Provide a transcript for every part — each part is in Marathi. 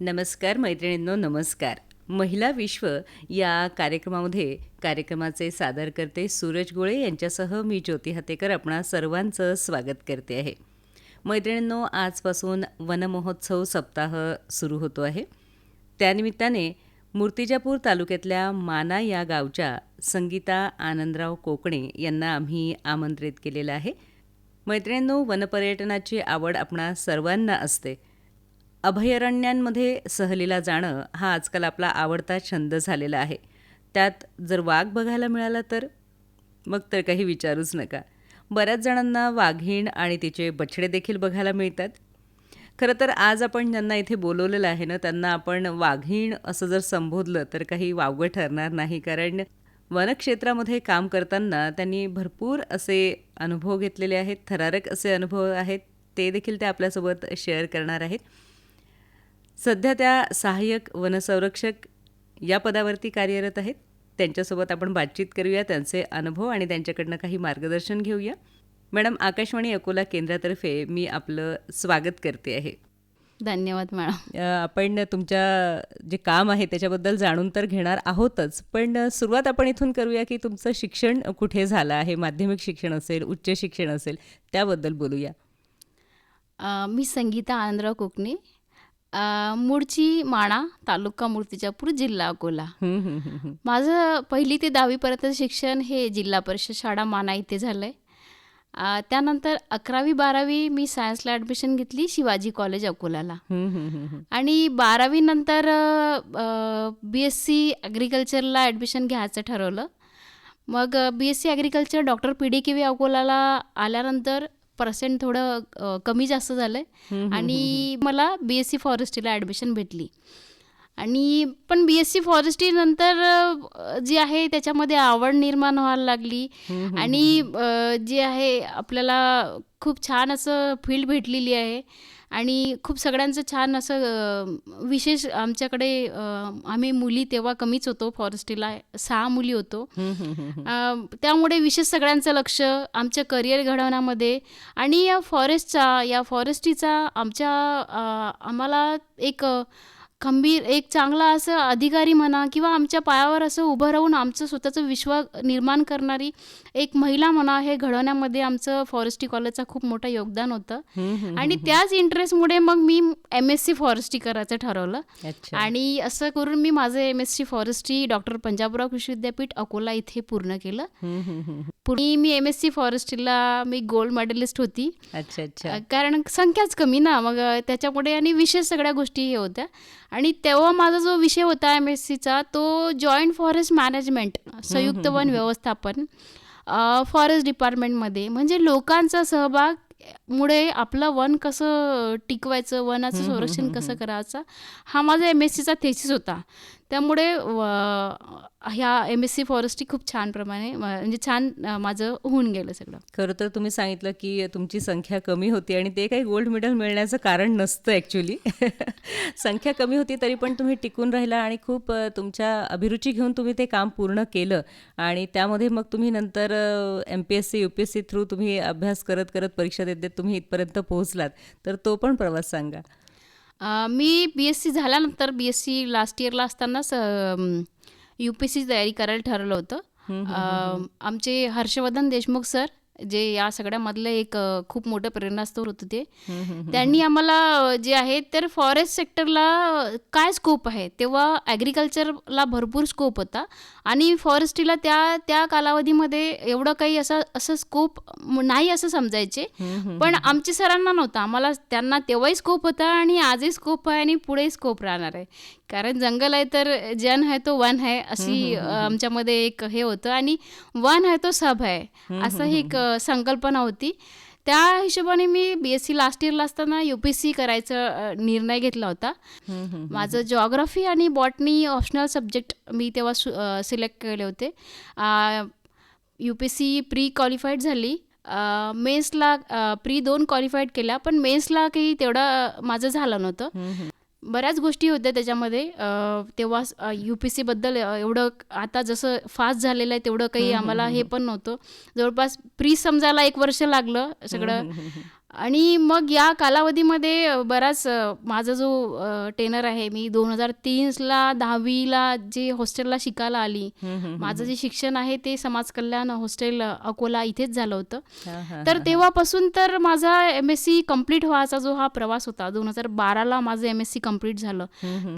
नमस्कार मैत्रिणींनो नमस्कार. महिला विश्व या कार्यक्रमामध्ये कार्यक्रमाचे सादर करते सूरज गोळे यांच्यासह मी ज्योती हातेकर आपणा सर्वांचं स्वागत करते आहे. मैत्रिणींनो आजपासून वनमहोत्सव सप्ताह सुरू होतो आहे. त्यानिमित्ताने मूर्तिजापूर तालुक्यातल्या माना या गावच्या संगीता आनंदराव कोकणे यांना आम्ही आमंत्रित केलेलं आहे. मैत्रिणींनो वनपर्यटनाची आवड आपणा सर्वांना असते. अभयारण्यांमध्ये सहलीला जाणं हा आजकाल आपला आवडता छंद झालेला आहे. त्यात जर वाघ बघायला मिळाला तर? मग तर काही विचारूच नका. बऱ्याच जणांना वाघीण आणि तिचे बछडे देखील बघायला मिळतात. खरं तर आज आपण ज्यांना इथे बोलवलेलं आहे ना त्यांना आपण वाघीण असं जर संबोधलं तर काही वावगं ठरणार नाही. कारण वनक्षेत्रामध्ये काम करताना त्यांनी भरपूर असे अनुभव घेतलेले आहेत थरारक असे अनुभव आहेत. ते देखील ते आपल्यासोबत शेअर करणार आहेत. सध्या त्या सहाय्यक वनसंरक्षक या पदावरती कार्यरत आहेत. त्यांच्यासोबत आपण बातचीत करूया त्यांचे अनुभव आणि त्यांच्याकडनं काही मार्गदर्शन घेऊया. मॅडम आकाशवाणी अकोला केंद्रातर्फे मी आपलं स्वागत करते आहे. धन्यवाद मॅडम. आपण तुमच्या जे काम आहे त्याच्याबद्दल जाणून तर घेणार आहोतच पण सुरुवात आपण इथून करूया की तुमचं शिक्षण कुठे झालं आहे? माध्यमिक शिक्षण असेल उच्च शिक्षण असेल त्याबद्दल बोलूया. मी संगीता आनंदराव कोकणे मूळची माणा तालुका मूर्तिजापूर जिल्हा अकोला. माझं पहिली ते दहावीपर्यंत शिक्षण हे जिल्हा परिषद शाळा माना इथे झालं आहे त्यानंतर अकरावी बारावी मी सायन्सला ॲडमिशन घेतली शिवाजी कॉलेज अकोल्याला हं. आणि बारावीनंतर बी एस सी ॲग्रिकल्चरला ॲडमिशन घ्यायचं ठरवलं मग B S C agriculture doctor P D K V अकोलाला आल्यानंतर पर्सेंट थोडं कमी जास्त झालं आहे आणि मला बी एस सी फॉरेस्ट्रीला ॲडमिशन भेटली. आणि पण बी एस सी फॉरेस्ट्री नंतर जी आहे त्याच्यामध्ये आवड निर्माण व्हायला लागली. आणि जे आहे आपल्याला खूप छान असं फील्ड भेटलेली आहे. आणि खूप सगळ्यांचं छान असं विशेष आमच्याकडे आम्ही मुली तेव्हा कमीच होतो फॉरेस्ट्रीला सहा मुली होतो. त्यामुळे विशेष सगळ्यांचं लक्ष आमच्या करिअर घडवण्यामध्ये आणि या फॉरेस्टचा या फॉरेस्ट्रीचा आमच्या आम्हाला एक खंबीर एक चांगला असं अधिकारी म्हणा किंवा आमच्या पायावर असं उभं राहून आमचं स्वतःचं विश्व निर्माण करणारी एक महिला म्हणा हे घडवण्यामध्ये आमचं फॉरेस्ट्री कॉलेजचं खूप मोठं योगदान होतं. आणि त्याच इंटरेस्टमुळे मग मी एम एस सी फॉरेस्ट्री करायचं ठरवलं. आणि असं करून मी माझं M S C forestry doctor Panjabrao Krishi Vidyapeeth Akola इथे पूर्ण केलं. पुढे मी एम एस सी फॉरेस्ट्रीला मी गोल्ड मेडलिस्ट होती. अच्छा अच्छा. कारण संख्याच कमी ना मग त्याच्यामुळे आणि विशेष सगळ्या गोष्टी हे होत्या. आणि तेव्हा माझा जो विषय होता एम एस सीचा तो जॉईंट फॉरेस्ट मॅनेजमेंट संयुक्त वन व्यवस्थापन. फॉरेस्ट डिपार्टमेंटमध्ये म्हणजे लोकांचा सहभाग मुळे आपलं वन कसं टिकवायचं वनाचं संरक्षण कसं करायचं हा माझा एम एस सीचा थेसिस होता. त्यामुळे ह्या एम एस सी फॉरेस्ट्री खूप छान प्रमाणे म्हणजे छान माझं होऊन गेलं सगळं. खरं तर तुम्ही सांगितलं की तुमची संख्या कमी होती आणि ते काही गोल्ड मेडल मिळण्याचं कारण नसतं ॲक्च्युली संख्या कमी होती तरी पण तुम्ही टिकून राहिला आणि खूप तुमच्या अभिरुची घेऊन तुम्ही ते काम पूर्ण केलं. आणि त्यामध्ये मग तुम्ही नंतर M P S C U P S C through तुम्ही अभ्यास करत करत परीक्षा देत देत तुम्ही इथपर्यंत पोहोचलात. तर तो पण प्रवास सांगा. अ, मी बी एस सी झाल्यानंतर बी एस सी लास्ट इयरला असतानाच यू पी सी तयारी करायला ठरवलं होतं. अ, आमचे हर्षवर्धन देशमुख सर जे या सगळ्यामधले एक खूप मोठं प्रेरणास्त्रोत होते ते. त्यांनी आम्हाला जे आहे तर फॉरेस्ट सेक्टरला काय स्कोप आहे? तेव्हा ॲग्रिकल्चरला भरपूर स्कोप होता. आणि फॉरेस्ट्रीला त्या त्या कालावधीमध्ये एवढं काही असं असं स्कोप नाही असं समजायचे. पण आमच्या सरांना नव्हता. आम्हाला त्यांना तेव्हाही स्कोप होता आणि आजही स्कोप आहे आणि पुढेही स्कोप राहणार आहे. कारण जंगल आहे तर जन आहे तो वन आहे अशी आमच्यामध्ये एक हे होतं. आणि वन आहे तो सब आहे असं ही एक संकल्पना होती. त्या हिशोबाने मी बी एस सी लास्ट इयरला असताना यू पी सी करायचा निर्णय घेतला होता. माझं जॉग्राफी आणि बॉटनी ऑप्शनल सब्जेक्ट मी तेव्हा सिलेक्ट केले होते. U P C pre qualified झाली. मेन्सला प्री दोन क्वालिफाईड केल्या पण मेन्सला काही तेवढं माझं झालं नव्हतं. बऱ्याच गोष्टी होत्या त्याच्यामध्ये. तेव्हा यू पी सीबद्दल एवढं आता जसं फास्ट झालेलं आहे तेवढं काही आम्हाला हे पण नव्हतं. जवळपास प्री समजायला एक वर्ष लागलं सगळं. आणि मग या कालावधीमध्ये बराच माझा जो टेनर आहे मी दोन हजार तीनला दहावीला जे हॉस्टेलला शिकायला आली माझं जे शिक्षण आहे ते समाज कल्याण हॉस्टेल अकोला इथेच झालं होतं. तर तेव्हापासून तर माझा एम एस सी कंप्लीट व्हायचा जो हा प्रवास होता दोन हजार बाराला माझं एम एस सी कंप्लीट झालं.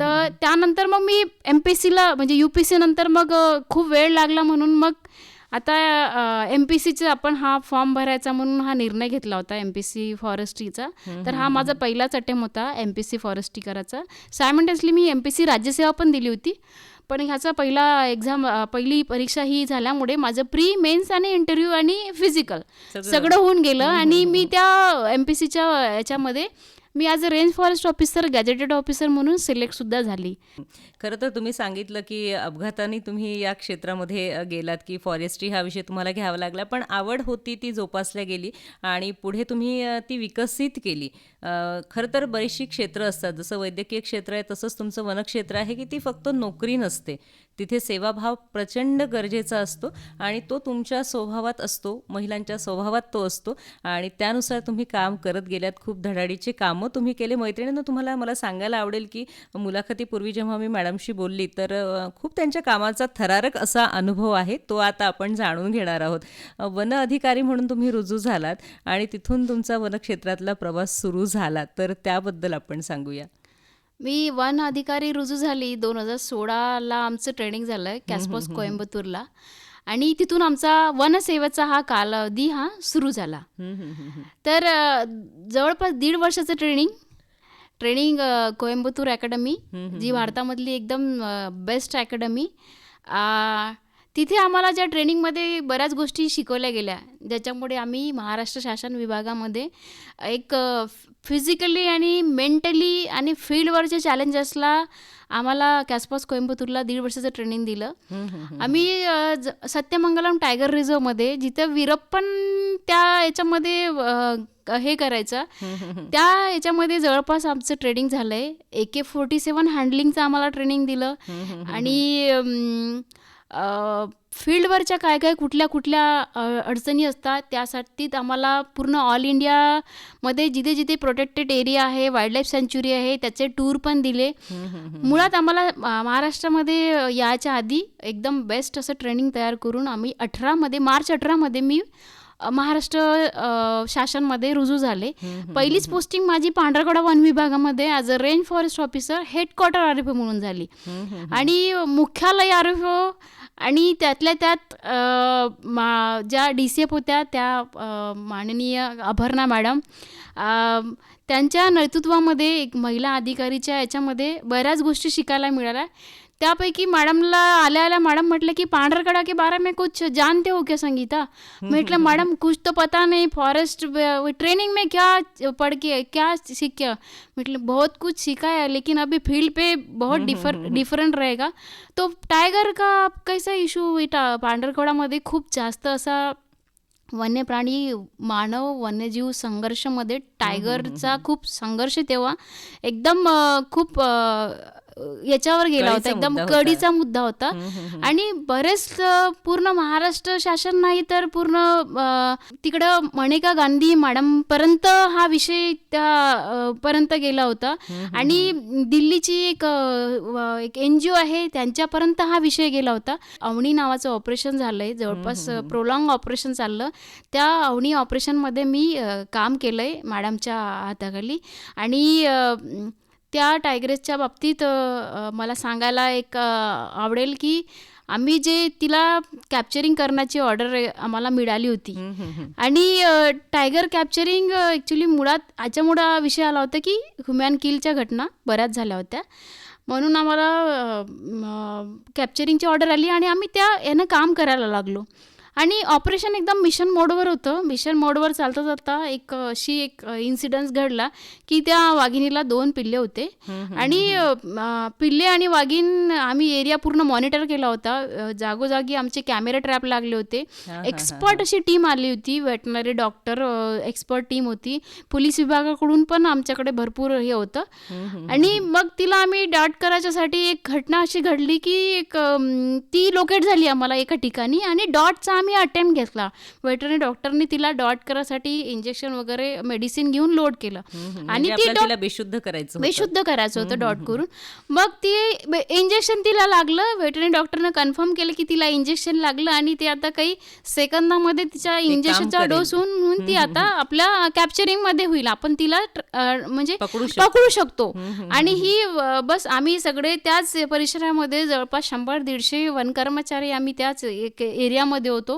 तर त्यानंतर मग मी एम पी सीला म्हणजे यू पी सी नंतर मग खूप वेळ लागला म्हणून मग आता एम पी सीचा आपण हा फॉर्म भरायचा म्हणून हा निर्णय घेतला होता एम पी सी फॉरेस्ट्रीचा. तर हा माझा पहिलाच अटेम्प होता एम पी सी फॉरेस्ट्री करायचा सायमंटेसली मी एम पी सी राज्यसेवा पण दिली होती. पण ह्याचा पहिला एक्झाम पहिली परीक्षा ही झाल्यामुळे माझं प्री मेन्स आणि इंटरव्ह्यू आणि फिजिकल सगळं. होऊन गेलं आणि मी त्या एम पी सीच्या याच्यामध्ये मी आज a range forest officer gazetted officer म्हणून सिलेक्टसुद्धा झाली. खरं तर तुम्ही सांगितलं की अपघाताने तुम्ही या क्षेत्रामध्ये गेलात की फॉरेस्ट्री हा विषय तुम्हाला घ्यावा लागला पण आवड होती ती जोपासल्या गेली आणि पुढे तुम्ही ती विकसित केली. खरं तर बरीचशी क्षेत्र असतात जसं वैद्यकीय क्षेत्र आहे तसंच तुमचं वनक्षेत्र आहे की ती फक्त नोकरी नसते. तिथे सेवाभाव प्रचंड गरजेचा असतो आणि तो तुमच्या स्वभावात असतो महिलांच्या स्वभावात तो असतो आणि त्यानुसार तुम्ही काम करत गेल्यात खूप धडाडीचे कामं तुम्ही केले. मैत्रिणीनं तुम्हाला मला सांगायला आवडेल की मुलाखतीपूर्वी जेव्हा मी मॅडमशी बोलली तर खूप त्यांच्या कामाचा थरारक असा अनुभव आहे तो आता आपण जाणून घेणार आहोत. वन अधिकारी म्हणून तुम्ही रुजू झालात आणि तिथून तुमचा वनक्षेत्रातला प्रवास सुरू झाला तर त्याबद्दल आपण सांगूया. मी वन अधिकारी रुजू झाली दोन हजार सोळाला आमचं ट्रेनिंग झालं कॅस्पॉस कोइंबतूरला आणि तिथून आमचा वनसेवेचा हा कालावधी हा सुरू झाला. तर जवळपास दीड वर्षाचं ट्रेनिंग ट्रेनिंग अ, कोइंबतूर अकॅडमी जी भारतामधली एकदम बेस्ट अकॅडमी तिथे आम्हाला ज्या ट्रेनिंगमध्ये बऱ्याच गोष्टी शिकवल्या गेल्या ज्याच्यामुळे आम्ही महाराष्ट्र शासन विभागामध्ये एक फिजिकली आणि मेंटली आणि फील्डवरच्या चॅलेंजेसला आम्हाला कॅस्पॉस कोइंबतूरला दीड वर्षाचं ट्रेनिंग दिलं. आम्ही सत्यमंगलम टायगर रिझर्वमध्ये जिथं वीरप्पन त्या याच्यामध्ये हे करायचं. त्या याच्यामध्ये जवळपास आमचं ट्रेनिंग झालंय. ए के फोर्टी सेवन हँडलिंगचं आम्हाला ट्रेनिंग दिलं. आणि फील्डवरच्या काय काय कुठल्या कुठल्या अडचणी असतात त्यासाठी आम्हाला पूर्ण ऑल इंडियामध्ये जिथे जिथे प्रोटेक्टेड एरिया आहे वाईल्ड लाईफ सँच्युरी आहे त्याचे टूर पण दिले. मुळात आम्हाला महाराष्ट्रामध्ये याच्या आधी एकदम बेस्ट असं ट्रेनिंग तयार करून आम्ही अठरामध्ये मार्च अठरामध्ये मी महाराष्ट्र शासनमध्ये रुजू झाले. पहिलीच पोस्टिंग माझी पांढरकडा वन विभागामध्ये as a range forest officer headquarter R F म्हणून झाली. आणि मुख्यालय आर एफ आणि त्यातल्या त्यात अ, मा ज्या डी सी एफ होत्या त्या अ, माननीय अभर्णा मॅडम अ, त्यांच्या नेतृत्वामध्ये एक महिला अधिकारीच्या याच्यामध्ये बऱ्याच गोष्टी शिकायला मिळाल्या. त्यापैकी मॅडमला आल्या आल्या मॅडम म्हटलं की पांढरकडा के बारे में कुछ जानते हो क्या संगीता? म्हटलं मॅडम कुछ तो पता नहीं फॉरेस्ट ट्रेनिंग में क्या पढ़ के क्या सीख म्हटलं बहुत कुछ सीखा है लेकिन अभी फील्ड पे बहुत डिफर डिफरंट रहेगा. तो टायगर का कैसा इशू पांढरकडामध्ये खूप जास्त असा वन्य प्राणी मानव वन्यजीव संघर्षमध्ये टायगरचा खूप संघर्ष तेव्हा एकदम खूप याच्यावर गेला होता. एकदम. कडीचा मुद्दा होता. आणि बरेच पूर्ण महाराष्ट्र शासन नाही तर पूर्ण तिकडं मणिका गांधी मॅडम पर्यंत हा विषय त्या पर्यंत गेला होता. आणि दिल्लीची एक एक एन जी ओ आहे त्यांच्यापर्यंत हा विषय गेला होता. अवनी नावाचं ऑपरेशन झालंय. जवळपास प्रोलॉंग ऑपरेशन चाललं. त्या अवनी ऑपरेशनमध्ये मी काम केलंय मॅडमच्या हाताखाली. आणि त्या टायग्रेसच्या बाबतीत मला सांगायला एक आवडेल की आम्ही जे तिला कॅप्चरिंग करण्याची ऑर्डर आम्हाला मिळाली होती. आणि टायगर कॅप्चरिंग ॲक्च्युली मुळात याच्यामुळं हा विषय आला होता की ह्युमॅन किलच्या घटना बऱ्याच झाल्या होत्या. म्हणून आम्हाला कॅप्चरिंगची ऑर्डर आली आणि आम्ही त्या यानं काम करायला लागलो. आणि ऑपरेशन एकदम मिशन मोडवर होतं. मिशन मोडवर चालता चालता एक अशी एक इन्सिडन्स घडला की त्या वाघिणीला दोन पिल्ले होते. आणि पिल्ले आणि वाघीण आम्ही एरिया पूर्ण मॉनिटर केला होता. जागोजागी आमचे कॅमेरा ट्रॅप लागले होते. एक्सपर्ट अशी टीम आली होती. वेटनरी डॉक्टर एक्सपर्ट टीम होती. पोलीस विभागाकडून पण आमच्याकडे भरपूर हे होतं. आणि मग तिला आम्ही डाट करायच्यासाठी एक घटना अशी घडली की एक ती लोकेट झाली आम्हाला एका ठिकाणी आणि डॉटचा आम्ही अटेम्प्ट घेतला. वेटरनरी डॉक्टरनी तिला डॉट करायसाठी इंजेक्शन वगैरे मेडिसिन घेऊन लोड केलं. आणि आणि ती बेशुद्ध करायचं. बेशुद्ध करायचं होतं डॉट करून. मग ती इंजेक्शन तिला लागलं. वेटरनरी डॉक्टरनं कन्फर्म केलं की तिला इंजेक्शन लागलं आणि ते आता काही सेकंदामध्ये तिच्या इंजेक्शनचा. डोस होऊन ती आता आपल्या कॅप्चरिंगमध्ये होईल. आपण तिला म्हणजे पकडू शकतो. आणि ही बस आम्ही सगळे त्याच परिसरामध्ये जवळपास शंभर दीडशे वन कर्मचारी आम्ही त्याच एरियामध्ये होतो.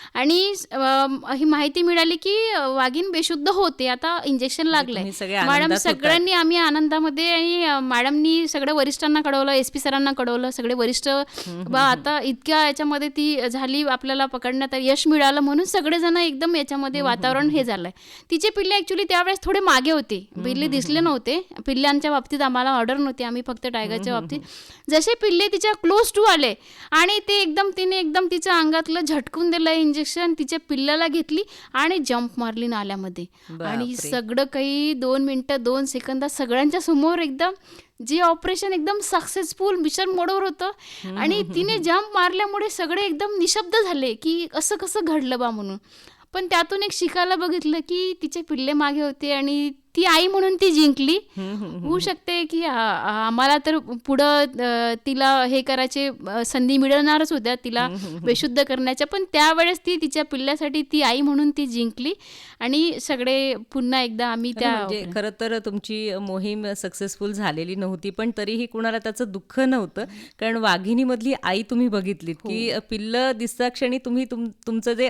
आणि ही माहिती मिळाली की वाघीण बेशुद्ध होते. आता इंजेक्शन लागलंय. तुम्ही सगळे मॅडम. सगळ्यांनी आम्ही आनंदामध्ये आणि मॅडमनी सगळ्या वरिष्ठांना कळवलं एस पी सरांना कळवलं सगळे वरिष्ठ. बा आता इतक्या याच्यामध्ये ती झाली आपल्याला पकडण्यात यश मिळालं म्हणून सगळेजण एकदम याच्यामध्ये वातावरण हे झालंय. तिचे पिल्ले ऍक्च्युली त्यावेळेस थोडे मागे होते. पिल्ले दिसले नव्हते. पिल्ल्यांच्या बाबतीत आम्हाला ऑर्डर नव्हती. आम्ही फक्त टायगरच्या बाबतीत. जसे पिल्ले तिच्या क्लोज टू आले आणि ते एकदम तिने एकदम तिच्या अंगातलं झटकून दिलं इंजेक्शन तिच्या पिल्लाला घेतली आणि जंप मारली नाल्यामध्ये. आणि. सगळं काही दोन मिनटं दोन सेकंदात सगळ्यांच्या समोर एकदम जे ऑपरेशन एकदम सक्सेसफुल मिशन मोडवर होतं. आणि तिने जंप मारल्यामुळे सगळे एकदम निशब्द झाले की असं कसं घडलं बा म्हणून. पण त्यातून एक शिकायला बघितलं की तिचे पिल्ले मागे होते आणि ती आई म्हणून ती जिंकली. होऊ शकते की आम्हाला तर पुढं तिला हे करायचे संधी मिळणारच होत्या. तिला बेशुद्ध करण्याच्या. पण त्यावेळेस ती तिच्या पिल्ल्यासाठी ती आई म्हणून ती जिंकली. आणि सगळे पुन्हा एकदा आम्ही त्या म्हणजे खरं तर तुमची मोहीम सक्सेसफुल झालेली नव्हती. पण तरीही कुणाला त्याचं दुःख नव्हतं. कारण वाघिणीमधली आई तुम्ही बघितलीत की हो. पिल्लं दिसता क्षणी तुम्ही तुम तुमचं जे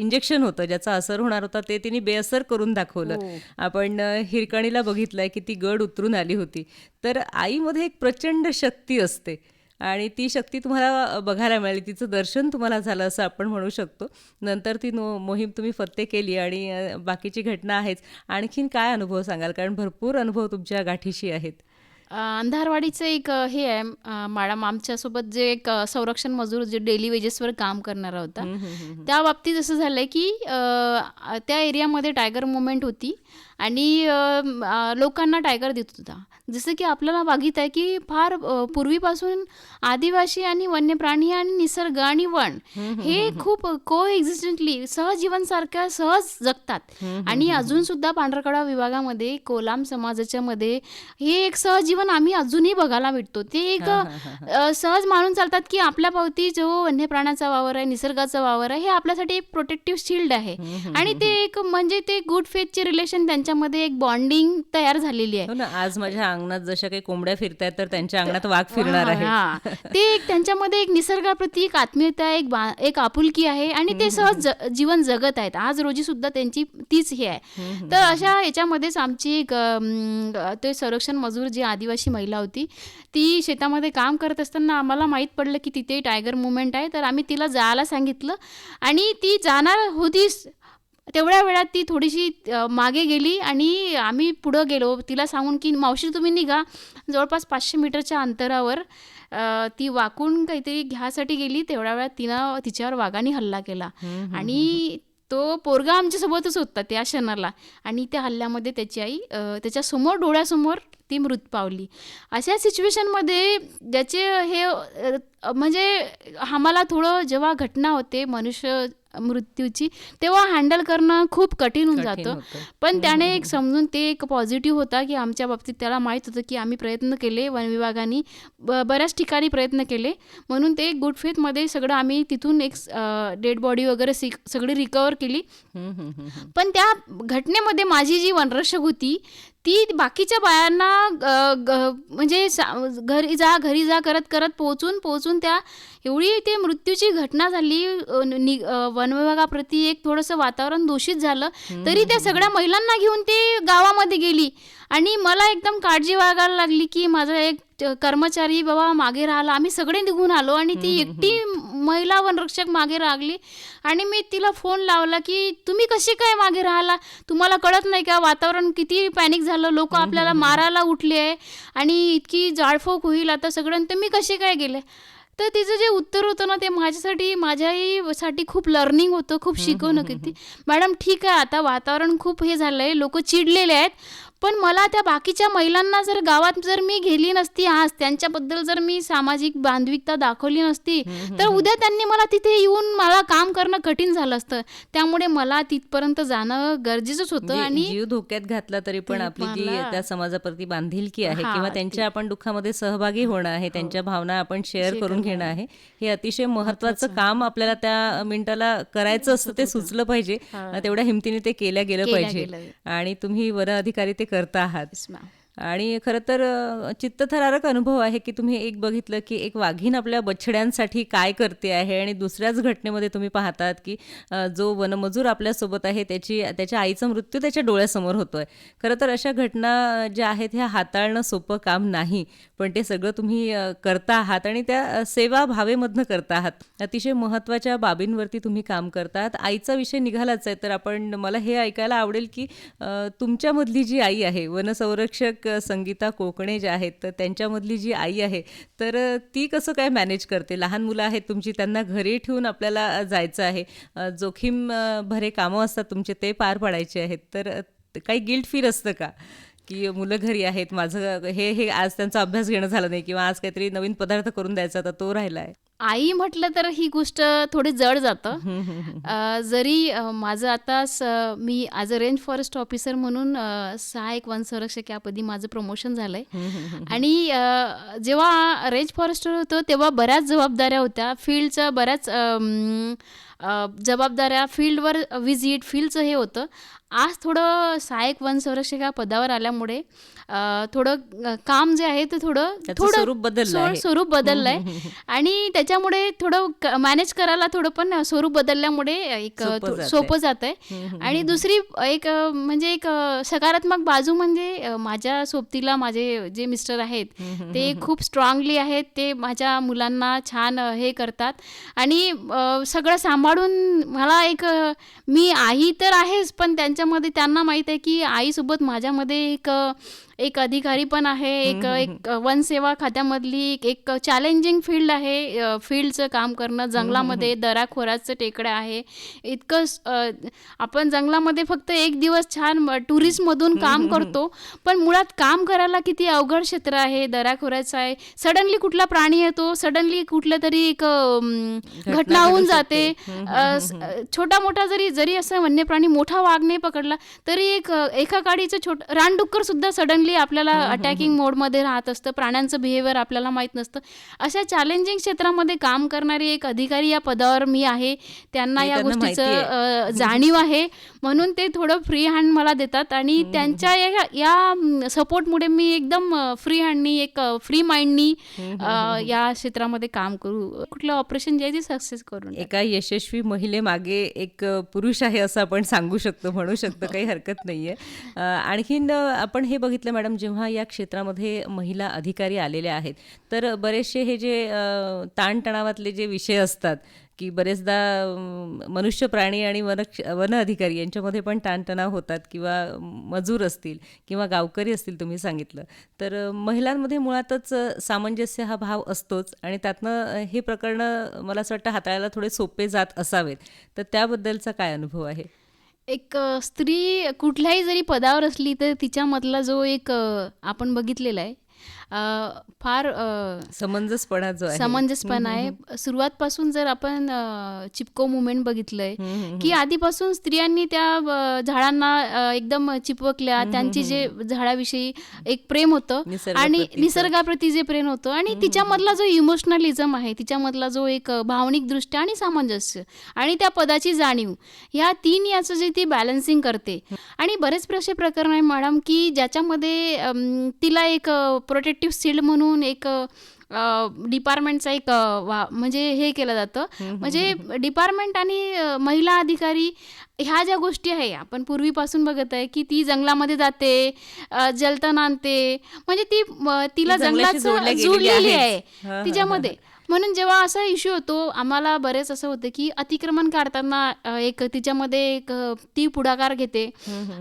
इंजेक्शन होतं ज्याचा असर होणार होता ते तिने बेअसर करून दाखवलं. हो. आपण हिरकणीला बघितलंय की ती गड उतरून आली होती. तर आईमध्ये एक प्रचंड शक्ती असते. आणि ती शक्ती तुम्हाला बघायला मिळाली. तिचं दर्शन तुम्हाला झालं असं आपण म्हणू शकतो. नंतर ती नो मोहीम तुम्ही फत्ते केली आणि बाकीची घटना आहेच. आणखीन काय अनुभव सांगाल? कारण भरपूर अनुभव तुमच्या गाठीशी आहेत. अंधारवाडीचं एक हे आहे मॅडम आमच्यासोबत जे एक संरक्षण मजूर जे डेली वेजेसवर काम करणारा होता. त्या बाबतीत असं झालंय की त्या एरियामध्ये टायगर मुवमेंट होती. आणि लोकांना टायगर देत होता. जसं की आपल्याला माहीत आहे की फार पूर्वीपासून आदिवासी आणि वन्य प्राणी आणि निसर्ग आणि वन हे खूप को एक्झिस्टंटली सहजीवनसारख्या सहज जगतात. आणि अजून सुद्धा पांढरकडा विभागामध्ये कोलाम समाजाच्या मध्ये हे एक सहजीवन आम्ही अजूनही बघायला भेटतो. ते एक सहज मानून चालतात की आपल्या भोवती जो वन्य प्राण्याचा वावर आहे निसर्गाचा वावर आहे हे आपल्यासाठी एक प्रोटेक्टिव्ह शिल्ड आहे. आणि ते एक म्हणजे ते गुड फेथचे रिलेशन त्यांच्यामध्ये एक बॉन्डिंग तयार झालेली आहे. हो ना आज माझ्या अंगणात जशा काही कोंबड्या फिरतायत तर त्यांच्या अंगणात वाघ फिरणार आहे. ते एक त्यांच्यामध्ये एक निसर्गाप्रती एक आत्मीयता एक एक आपुलकी आहे आणि ते सहज जीवन जगत आहेत. आज रोजी सुद्धा त्यांची तीच हे आहे. तर अशा याच्यामध्येच आमची एक ते संरक्षण मजूर जी आदिवासी महिला होती ती शेतामध्ये काम करत असताना आम्हाला माहीत पडलं की तिथे टायगर मुवमेंट आहे. तर आम्ही तिला जायला सांगितलं आणि ती जाणार होतीच तेवढ्या वेळात ती थोडीशी मागे गेली आणि आम्ही पुढं गेलो. तिला सांगून की मावशी तुम्ही निघा. जवळपास पाचशे मीटरच्या अंतरावर ती वाकून काहीतरी घ्यासाठी गेली. तेवढ्या वेळात तिनं तिच्यावर वाघाने हल्ला केला. आणि तो पोरगा आमच्यासोबतच होता त्या क्षणाला. आणि त्या हल्ल्यामध्ये त्याची आई अ, त्याच्यासमोर डोळ्यासमोर ती मृत पावली. अशा सिच्युएशनमध्ये ज्याचे हे म्हणजे आम्हाला थोडं जेव्हा घटना होते मनुष्य मृत्यूची तेव्हा हँडल करणं खूप कठीण होऊन जातं. पण त्याने एक समजून ते एक पॉझिटिव्ह होता की आमच्या बाबतीत त्याला माहीत होतं की आम्ही प्रयत्न केले वन विभागाने बऱ्याच ठिकाणी प्रयत्न केले म्हणून ते गुड फेथमध्ये सगळं आम्ही तिथून एक डेड बॉडी वगैरे सगळी रिकवर केली. पण त्या घटनेमध्ये माझी जी वनरक्षक होती ती बाकीच्या बायांना म्हणजे सा- घरी जा घरी जा करत करत पोहोचून पोहोचून त्या एवढी ते मृत्यूची घटना झाली. अ, नि- अ, वन विभागाप्रती एक थोडंसं वातावरण दूषित झालं. तरी त्या सगळ्या महिलांना घेऊन ते गावामध्ये गेली. आणि मला एकदम काळजी वागायला लागली की माझा एक कर्मचारी बाबा मागे राहिला. आम्ही सगळे निघून आलो आणि ती एकटी महिला वनरक्षक मागे रागली आणि मी तिला फोन लावला की तुम्ही कशी काय मागे राहिला? तुम्हाला कळत नाही का? वातावरण किती पॅनिक झालं? लोक आपल्याला मारायला उठले आहे आणि इतकी जाळफोक होईल आता सगळं तुम्ही कसे काय गेले? तर तिचं जे उत्तर होतं ना ते माझ्यासाठी माझ्याही खूप लर्निंग होतं खूप शिकवणं किती मॅडम ठीक आहे आता वातावरण खूप हे झालंय लोक चिडलेले आहेत पण मला त्या बाकीच्या महिलांना जर गावात जर मी गेली नसती आज त्यांच्याबद्दल जर मी सामाजिक बांधविकता दाखवली नसती तर उद्या त्यांनी मला तिथे येऊन मला काम करणं कठीण झालं असतं. त्यामुळे मला तिथपर्यंत जाणं गरजेचंच होतं म्हणजे आणि जीव धोक्यात घातला तरी पण आपली जी त्या समाजाप्रती बांधिलकी आहे हा, किंवा त्यांच्या आपण दुःखामध्ये सहभागी होणं आहे त्यांच्या भावना आपण शेअर करून घेणं आहे. हे अतिशय महत्वाचं काम आपल्याला त्या मिनिटाला करायचं असतं ते सुचलं पाहिजे. तेवढ्या हिमतीने ते केल्या गेलं पाहिजे. आणि तुम्ही वन अधिकारी ते करता आहात Yes, ma'am. आणि खरं तर चित्तथरारक अनुभव आहे की तुम्ही एक बघितलं की एक वाघीण आपल्या बछड्यांसाठी काय करते आहे आणि दुसऱ्याच घटनेमध्ये तुम्ही पाहतात की जो वनमजूर आपल्यासोबत आहे त्याची त्याच्या आईचा मृत्यू त्याच्या डोळ्यासमोर होतो आहे खरं तर अशा घटना ज्या आहेत ह्या हाताळणं सोपं काम नाही पण ते सगळं तुम्ही करता आहात आणि त्या सेवा भावेमधनं करता आहात. अतिशय महत्त्वाच्या बाबींवरती तुम्ही काम करतात. आईचा विषय निघालाच आहे तर आपण मला हे ऐकायला आवडेल की तुमच्यामधली जी आई आहे वनसंरक्षक संगीता कोकणे ज्या आहेत तर त्यांच्यामधली जी आई आहे तर ती कसं काय मॅनेज करते? लहान मुलं आहेत तुमची त्यांना घरी ठेवून आपल्याला जायचं आहे. जोखीम भरे कामं असतात तुमचे ते पार पाडायचे आहेत. तर काही गिल्ट फील असतं का? की मुलं घरी आहेत माझं हे हे आज त्यांचा अभ्यास घेणं झालं नाही किंवा आज काहीतरी नवीन पदार्थ करून द्यायचा तर तो राहिला आहे आई म्हटलं तर ही गोष्ट थोडी जड जातं. अ, जरी अ, माझं आता स- मी as a range forest officer म्हणून अ, सहायक वनसंरक्षक यापदी माझं प्रमोशन झालंय. आणि अ, जेव्हा रेंज फॉरेस्टर होतो तेव्हा बऱ्याच जबाबदाऱ्या होत्या. फील्डच्या बऱ्याच अम, अ, जबाबदाऱ्या फील्डवर व्हिजिट फील्डचं हे होतं. आज थोडं सहायक वनसंरक्षक या पदावर आल्यामुळे थोडं काम जे आहे ते थोडं त्याचं स्वरूप बदललं. स्वरूप बदललंय. आणि त्याच्यामुळे थोडं मॅनेज करायला थोडं पण स्वरूप बदलल्यामुळे एक सोपं जात आहे आणि दुसरी एक म्हणजे एक सकारात्मक बाजू म्हणजे माझ्या सोबतीला माझे जे मिस्टर आहेत ते खूप स्ट्रॉंगली आहेत. ते माझ्या मुलांना छान हे करतात. आणि सगळं सांभाळून मला एक मी आई तर आहेच पण त्यांच्यामध्ये त्यांना माहीत आहे की आईसोबत माझ्यामध्ये एक एक अधिकारी पण आहे एक एक वनसेवा खात्यामधली एक- एक चॅलेंजिंग फील्ड आहे फील्डचं काम करणं जंगलामध्ये दराखोराचं टेकड्या आहे. इतकं आपण जंगलामध्ये फक्त एक दिवस छान टुरिस्टमधून काम करतो पण मुळात काम करायला किती अवघड क्षेत्र आहे दराखोऱ्याचं आहे. सडनली कुठला प्राणी येतो सडनली कुठलं तरी एक घटना होऊन जाते. छोटा मोठा जरी जरी असं वन्य प्राणी मोठा वाघ नाही पकडला तरी एक एका काडीचं छोट रानडुक्कर सुद्धा सडनली आपल्याला अटॅकिंग मोडमध्ये राहत असतं प्राण्यांचं बिहेवियर आपल्याला माहीत नसतं. अशा चॅलेंजिंग क्षेत्रामध्ये काम करणारी एक अधिकारी या पदावर मी आहे. त्यांना या गोष्टीचं जाणीव आहे. म्हणून ते थोडं फ्री हँड मला देतात आणि त्यांच्या या या सपोर्टमुळे मी एकदम फ्री हँडनी एक फ्री माइंडनी या क्षेत्रामध्ये काम करू कुठलं ऑपरेशन जे आहे ते सक्सेस करून एका यशस्वी महिलेमागे एक पुरुष आहे असं आपण सांगू शकतो म्हणू शकतो काही हरकत नाहीये. आणखीन आपण हे बघितलं मॅडम जेव्हा या क्षेत्रामध्ये महिला अधिकारी आलेल्या आहेत तर बरेचसे हे जे ताणतणावातले जे विषय असतात की बरेचदा मनुष्य प्राणी आणि वन वन अधिकारी यांच्यामध्ये पण ताणतणाव होतात किंवा मजूर असतील किंवा गावकरी असतील तुम्ही सांगितलं. तर महिलांमध्ये मुळातच सामंजस्य हा भाव असतोच आणि त्यातनं हे प्रकरणं मला असं वाटतं हाताळायला थोडे सोपे जात असावेत. तर त्याबद्दलचा काय अनुभव आहे? एक स्त्री कुठल्याही जरी पदावर असली तर तिच्यामधला जो एक आपण बघितलेला आहे फार समंजसपणा जो आहे. समंजसपणा आहे. सुरुवातपासून जर आपण चिपको मुवमेंट बघितलंय की आधीपासून स्त्रियांनी त्या झाडांना एकदम चिपकल्या त्यांची जे झाडाविषयी एक प्रेम होतं आणि. निसर्गाप्रती जे प्रेम होतं आणि तिच्यामधला जो इमोशनलिझम आहे तिच्यामधला जो एक भावनिक दृष्ट्या आणि सामंजस्य आणि त्या पदाची जाणीव ह्या तीन याचं जे ती बॅलन्सिंग करते. आणि बरेच असे प्रकरण आहे मॅडम की ज्याच्यामध्ये तिला एक प्रोटेक्टिव्ह सील्ड म्हणून एक डिपार्टमेंटचा एक वा म्हणजे हे केलं जातं. म्हणजे डिपार्टमेंट आणि महिला अधिकारी ह्या ज्या गोष्टी आहे आपण पूर्वीपासून बघत आहे की ती जंगलामध्ये जाते जलतण आणते. म्हणजे ती तिला ती जंगलाशी जोडल्या जंगलाचं गेलेली जुळलेली आहेच. आहे तिच्यामध्ये. म्हणून जेव्हा असा इश्यू होतो आम्हाला बरेच असं होतं की अतिक्रमण काढताना एक तिच्यामध्ये एक ती पुढाकार घेते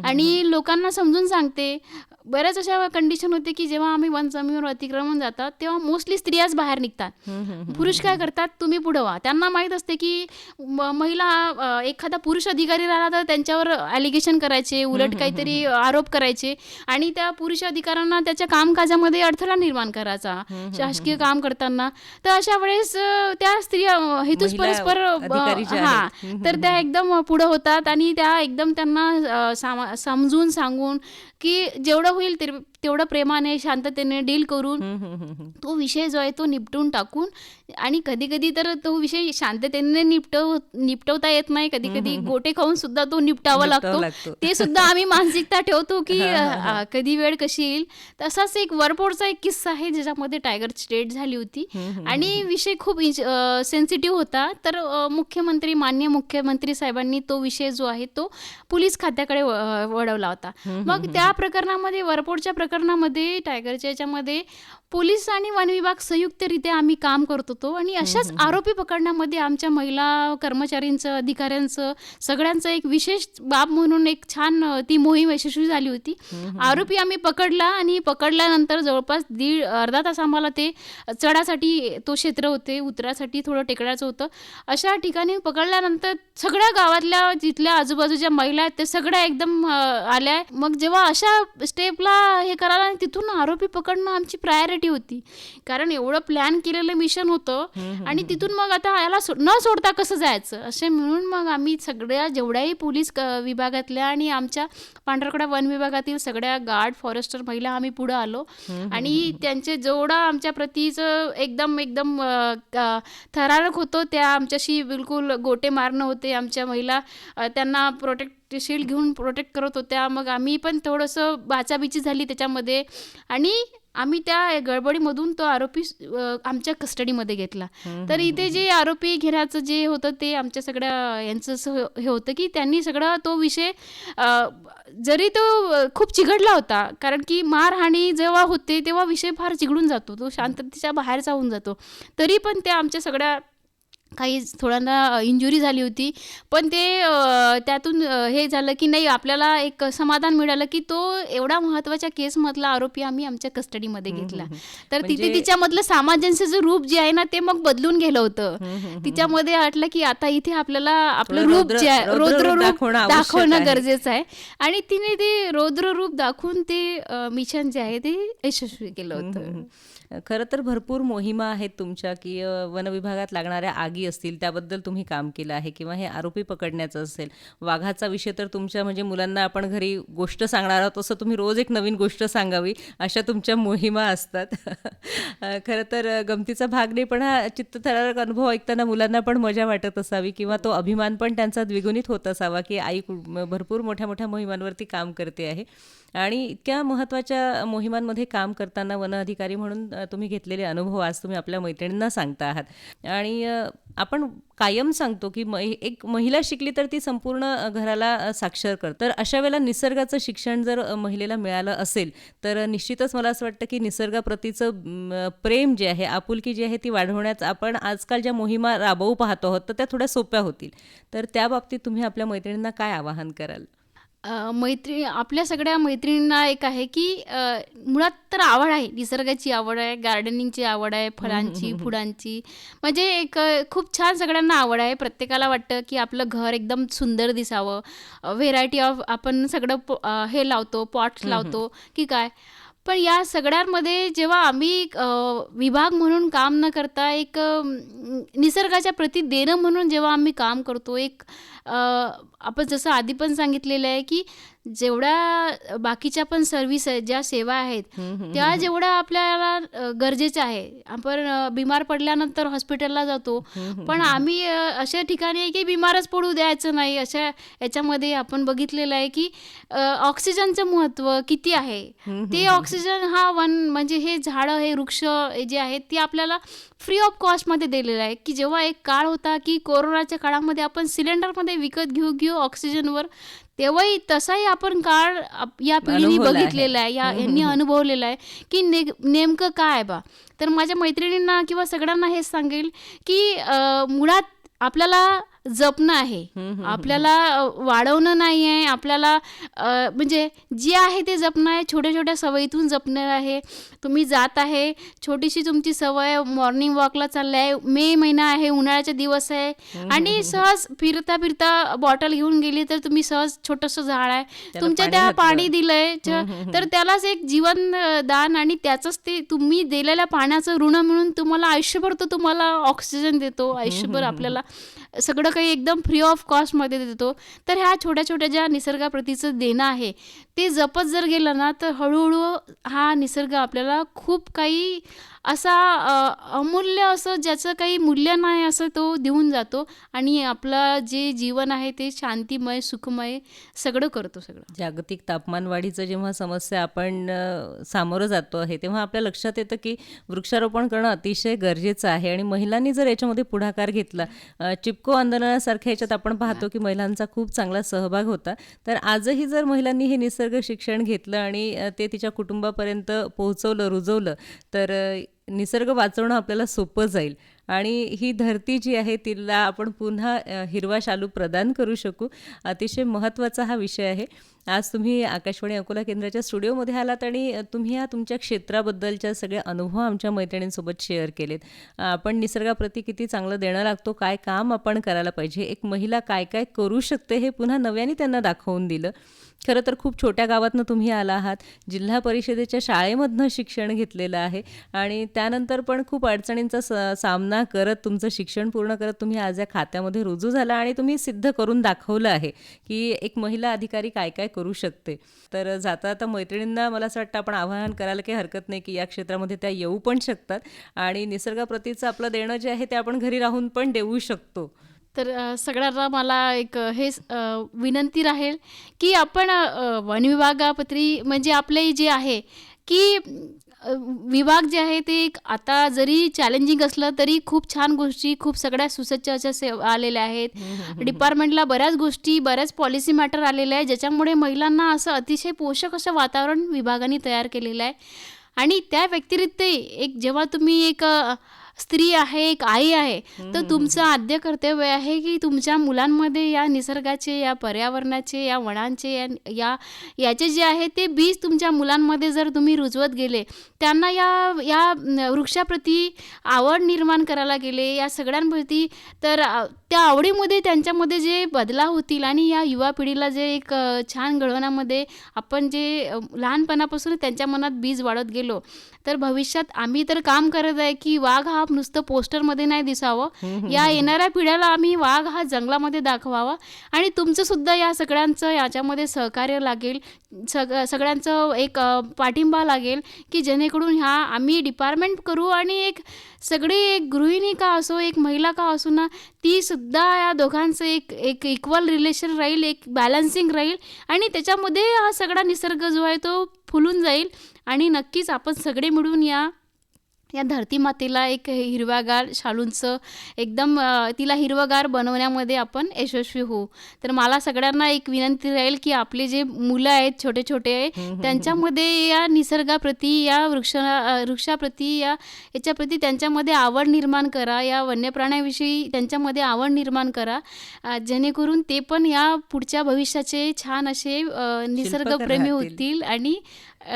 आणि लोकांना समजून सांगते. बऱ्याच अशा कंडिशन होते की जेव्हा आम्ही वन जमिनीवर अतिक्रमण जातात तेव्हा मोस्टली स्त्रियाच बाहेर निघतात. पुरुष काय करतात तुम्ही पुढं व्हा त्यांना माहीत असते की महिला एखादा पुरुष अधिकारी राहिला तर त्यांच्यावर ॲलिगेशन करायचे उलट काहीतरी आरोप करायचे आणि त्या पुरुष अधिकाऱ्यांना त्याच्या कामकाजामध्ये अडथळा निर्माण करायचा. शासकीय काम करताना. तर अशा वेळेस अ, त्या स्त्रिया हेतूच परस्पर हा. तर त्या एकदम पुढं होतात आणि त्या एकदम त्यांना समजून सांगून की जेवढं होईल ते- तेवढं प्रेमाने शांततेने डील करून तो विषय जो आहे तो निपटून टाकून आणि कधी कधी तर तो विषय शांततेने निपटव निपटवता येत नाही. कधी कधी गोटे खाऊन सुद्धा तो निपटावा लागतो. ते सुद्धा आम्ही मानसिकता ठेवतो की कधी वेळ कशी येईल. तसाच एक वरपोडचा एक किस्सा आहे ज्याच्यामध्ये टायगर स्टेट झाली होती. आणि विषय खूप सेन्सिटिव्ह होता. तर मुख्यमंत्री मान्य मुख्यमंत्री साहेबांनी तो विषय जो आहे तो पोलीस खात्याकडे वळवला होता. मग त्या या प्रकरणामध्ये वरपोडच्या प्रकरणामध्ये टायगरच्या याच्यामध्ये पोलीस आणि वन विभाग संयुक्तरित्या आम्ही काम करत होतो आणि अशाच आरोपी पकडण्यामध्ये आमच्या महिला कर्मचाऱ्यांचं अधिकाऱ्यांचं सगळ्यांचं एक विशेष बाब म्हणून एक छान ती मोहीम यशस्वी झाली होती. आरोपी आम्ही पकडला आणि पकडल्यानंतर जवळपास दीड अर्धा तास आम्हाला ते चढासाठी तो क्षेत्र होते उतरासाठी थोडं टेकड्याचं होतं. अशा ठिकाणी पकडल्यानंतर सगळ्या गावातल्या जिथल्या आजूबाजूच्या महिला आहेत ते सगळ्या एकदम आल्या. मग जेव्हा अशा स्टेपला हे करायला आणि तिथून आरोपी पकडणं आमची प्रायोरिटी होती. कारण एवढं प्लॅन केलेलं मिशन होतं आणि तिथून मग आता याला न सोडता कसं जायचं? असे म्हणून मग आम्ही सगळ्या जेवढ्याही पोलीस विभागातल्या आणि आमच्या पांढरकडा वन विभागातील सगळ्या गार्ड फॉरेस्टर महिला आम्ही पुढं आलो. आणि त्यांचे जेवढा आमच्या प्रतीचं एकदम एकदम थरारक होतं त्या आमच्याशी बिलकुल गोटे मारणं होते. आमच्या महिला त्यांना प्रोटेक्ट शिल्ड घेऊन प्रोटेक्ट करत होत्या. मग आम्ही पण थोडंसं बाचाबिची झाली त्याच्यामध्ये. आणि आम्ही त्या गडबडीमधून तो आरोपी आमच्या कस्टडीमध्ये घेतला. तर इथे जे आरोपी घेण्याचं जे होतं ते आमच्या सगळ्या यांचं असं हे होतं की त्यांनी सगळा तो विषय जरी तो खूप चिघडला होता कारण की मारहाणी जेव्हा होते तेव्हा विषय फार चिघडून जातो. तो शांततेच्या बाहेरचा होऊन जातो. तरी पण त्या आमच्या सगळ्या काही थोड्यांना इंजुरी झाली होती. पण ते त्यातून हे झालं की नाही आपल्याला एक समाधान मिळालं की तो एवढा महत्त्वाच्या केसमधला आरोपी आम्ही आमच्या कस्टडीमध्ये घेतला. तर तिथे म्हणजे- तिच्यामधलं सामंजस्याचं रूप जे आहे ना ते मग बदलून गेलं होतं. तिच्यामध्ये वाटलं की आता इथे आपल्याला आपलं रूप जे आहे रौद्र रूप दाखवणं. गरजेचं आहे. आणि तिने ते रौद्र रूप दाखवून ते मिशन जे आहे ते यशस्वी केलं होतं. खरं तर भरपूर मोहिमा आहेत तुमच्या की वनविभागात लागणाऱ्या आगी असतील त्याबद्दल तुम्ही काम केलं आहे किंवा हे आरोपी पकडण्याचं असेल वाघाचा विषय तर तुमच्या म्हणजे मुलांना आपण घरी गोष्ट सांगणार आहोत तसं तुम्ही रोज एक नवीन गोष्ट सांगावी अशा तुमच्या मोहिमा असतात. खरं तर गमतीचा भाग नाही पण हा चित्तथरारक अनुभव ऐकताना मुलांना पण मजा वाटत असावी किंवा तो अभिमान पण त्यांचा द्विगुणित होत असावा की आई भरपूर मोठ्या मोठ्या मोहिमांवरती काम करते आहे. आणि इतक्या महत्त्वाच्या मोहिमांमध्ये काम करताना वन अधिकारी म्हणून तुम्ही घेतलेले अनुभव आज तुम्ही आपल्या मैत्रिणींना सांगता आहात. आणि आपण कायम सांगतो की मै एक महिला शिकली तर ती संपूर्ण घराला साक्षर कर. तर अशा वेळेला निसर्गाचं शिक्षण जर महिलेला मिळालं असेल तर निश्चितच मला असं वाटतं की निसर्गाप्रतीचं प्रेम जे आहे आपुलकी जी आहे ती वाढवण्याचं आपण आजकाल ज्या मोहिमा राबवू पाहतो आहोत तर त्या थोड्या सोप्या होतील. तर त्या बाबतीत तुम्ही आपल्या मैत्रिणींना काय आवाहन कराल? अ, मैत्री आपल्या सगळ्या मैत्रिणींना एक आहे की अ, मुळात तर आवड आहे. निसर्गाची आवड आहे गार्डनिंगची आवड आहे फळांची फुलांची. म्हणजे एक अ, खूप छान सगळ्यांना आवड आहे. प्रत्येकाला वाटतं की आपलं घर एकदम सुंदर दिसावं. व्हेरायटी ऑफ आपण सगळं प- अ, हे लावतो पॉट्स लावतो की काय? पण या सगळ्यांमध्ये जेव्हा आम्ही अ, विभाग म्हणून काम न करता एक अ, निसर्गाच्या प्रती देणं म्हणून जेव्हा आम्ही काम करतो एक आपण जसं आधी पण सांगितलेलं आहे की जेवढ्या बाकीच्या पण सर्व्हिस आहेत ज्या सेवा आहेत त्या जेवढ्या आपल्याला गरजेच्या आहे. आपण बिमार पडल्यानंतर हॉस्पिटलला जातो. पण आम्ही अशा ठिकाणी आहे की बिमारच पडू द्यायचं नाही. अशा याच्यामध्ये आपण बघितलेलं आहे की ऑक्सिजनचं महत्त्व किती आहे? ते ऑक्सिजन हा वन म्हणजे हे झाडं हे वृक्ष जे आहेत ते आपल्याला फ्री ऑफ कॉस्टमध्ये दिलेलं आहे की जेव्हा एक काळ होता की कोरोनाच्या काळामध्ये आपण सिलेंडरमध्ये विकत घेऊ घेऊ ऑक्सिजनवर तेव्हाही तसाही आपण काळ या पिढीने. बघितलेला आहे या यांनी अनुभवलेला आहे की ने नेमकं काय बा तर माझ्या मैत्रिणींना किंवा सगळ्यांना हेच सांगेल की मुळात आपल्याला जपणं आहे आपल्याला वाढवणं नाही आहे आपल्याला म्हणजे जे आहे ते जपणं आहे छोट्या छोट्या सवयीतून जपणं आहे. तुम्ही जात आहे. छोटीशी तुमची सवय मॉर्निंग वॉकला चाललाय मे महिना आहे उन्हाळ्याचे दिवस आहे. आणि सहज फिरता फिरता बॉटल घेऊन गेली तर तुम्ही सहज छोटंसं झाड आहे. तुमच्या त्या. पाणी दिलंय तर त्यालाच एक जीवन दान आणि त्याचंच ते तुम्ही दिलेल्या पाण्याचं ऋण म्हणून तुम्हाला आयुष्यभर तो तुम्हाला ऑक्सिजन देतो. आयुष्यभर आपल्याला सगळं काही एकदम फ्री ऑफ कॉस्टमध्ये देतो. तर ह्या छोट्या छोट्या ज्या निसर्गाप्रतीचं देणं आहे ते जपत जर गेलं ना तर हळूहळू हा निसर्ग आपल्याला खूप काही असा अमूल्य असं ज्याचं काही मूल्य नाही असं तो देऊन जातो आणि आपलं जे जीवन आहे ते शांतिमय सुखमय सगळं करतो सगळं. जागतिक तापमानवाढीचं जेव्हा समस्या आपण सामोरं जातो आहे तेव्हा आपल्या लक्षात येतं की वृक्षारोपण करणं अतिशय गरजेचं आहे आणि महिलांनी जर याच्यामध्ये पुढाकार घेतला चिपको आंदोलनासारख्या याच्यात आपण पाहतो की महिलांचा खूप चांगला सहभाग होता. तर आजही जर महिलांनी हे निसर्ग शिक्षण घेतलं आणि ते तिच्या कुटुंबापर्यंत पोहोचवलं रुजवलं तर निसर्ग वाचवणं आपल्याला सोपं जाईल. आणि ही धरती जी आहे तिला आपण पुन्हा हिरवा शालू प्रदान करू शकू. अतिशय महत्त्वाचा हा विषय आहे. आज तुम्ही आकाशवाणी अकोला केंद्राच्या स्टुडिओमध्ये आलात आणि तुम्ही या तुमच्या क्षेत्राबद्दलच्या सगळे अनुभव आमच्या मैत्रिणींसोबत शेअर केलेत. आपण निसर्गाप्रती किती चांगलं देणं लागतो काय काम आपण करायला पाहिजे एक महिला काय काय करू शकते हे पुन्हा नव्याने त्यांना दाखवून दिलं. खरं तर खूप छोट्या गावातनं तुम्ही आला आहात. जिल्हा परिषदेच्या शाळेमधनं शिक्षण घेतलेलं आहे आणि त्यानंतर पण खूप अडचणींचा स सामना करत तुमचं शिक्षण पूर्ण करत तुम्ही आज या खात्यामध्ये रुजू झाला आणि तुम्ही सिद्ध करून दाखवलं आहे की एक महिला अधिकारी काय काय करू शकते. तर जाता जाता मैत्रिणींना मला असं वाटतं आपण आवाहन करायला काही हरकत नाही की या क्षेत्रामध्ये त्या येऊ पण शकतात आणि निसर्गाप्रतीचं आपलं देणं जे आहे ते आपण घरी राहून पण देऊ शकतो. तर सगळ्यांना मला एक हे स- विनंती राहील की आपण वन विभागापत्री म्हणजे आपले जे आहे की विभाग जे आहे ते एक आता जरी चॅलेंजिंग असलं तरी खूप छान गोष्टी खूप सगळ्या सुसज्ज अशा सेव आलेल्या आहेत. डिपार्टमेंटला बऱ्याच गोष्टी बऱ्याच पॉलिसी मॅटर आलेल्या आहे ज्याच्यामुळे महिलांना असं अतिशय पोषक असं वातावरण विभागाने तयार केलेलं आहे. आणि त्या व्यतिरिक्त एक जेव्हा तुम्ही एक स्त्री आहे एक आई आहे तर तुमचं आद्य कर्तव्य आहे की तुमच्या मुलांमध्ये या निसर्गाचे या पर्यावरणाचे या वनांचे या या याचे जे आहे ते बीज तुमच्या मुलांमध्ये जर तुम्ही रुजवत गेले त्यांना या या वृक्षाप्रती आवड निर्माण करायला गेले या सगळ्यांप्रती तर त्या आवडीमध्ये त्यांच्यामध्ये जे बदलाव होतील आणि या युवा पिढीला जे एक छान घडवण्यामध्ये आपण जे लहानपणापासून त्यांच्या मनात बीज वाढत गेलो तर भविष्यात आम्ही तर काम करत आहे की वाघ हा नुसतं पोस्टरमध्ये नाही दिसावं. या येणाऱ्या पिढ्याला आम्ही वाघ हा जंगलामध्ये दाखवावा आणि तुमचं सुद्धा या सगळ्यांचं याच्यामध्ये सहकार्य लागेल. सग सगळ्यांचं एक पाठिंबा लागेल की जेणेकरून ह्या आम्ही डिपार्टमेंट करू आणि एक सगळी एक गृहिणी का असो एक महिला का असो ना ती सुद्धा या दोघांचं एक एक इक्वल रिलेशन राहील एक बॅलन्सिंग राहील आणि त्याच्यामध्ये हा सगळा निसर्ग जो आहे तो फुलून जाईल. आणि नक्कीच आपण सगळे मिळून या या धरती मातेला एक हिरवागार शालूंचं एकदम तिला हिरवगार बनवण्यामध्ये आपण यशस्वी होऊ. तर मला सगळ्यांना एक विनंती राहील की आपले जे मुलं आहेत छोटे छोटे त्यांच्यामध्ये या निसर्गाप्रती या वृक्ष वृक्षाप्रती या याच्याप्रती त्यांच्यामध्ये आवड निर्माण करा. या वन्यप्राण्याविषयी त्यांच्यामध्ये आवड निर्माण करा. जेणेकरून ते पण या पुढच्या भविष्याचे छान असे निसर्गप्रेमी. होतील आणि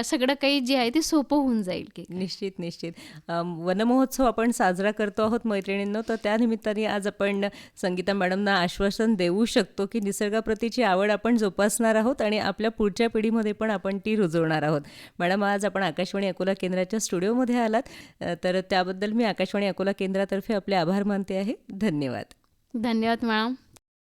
सगळं काही जे आहे ते सोपं होऊन जाईल की निश्चित निश्चित. वनमहोत्सव आपण साजरा करतो आहोत मैत्रिणींनो तर त्या निमित्ताने आज आपण संगीता मॅडमना आश्वासन देऊ शकतो की निसर्गाप्रतीची आवड आपण जोपासणार आहोत आणि आपल्या पुढच्या पिढीमध्ये पण आपण ती रुजवणार आहोत. मॅडम आज आपण आकाशवाणी अकोला केंद्राच्या स्टुडिओमध्ये आलात. तर त्याबद्दल मी आकाशवाणी अकोला केंद्रातर्फे आपले आभार मानते आहे. धन्यवाद. धन्यवाद मॅडम.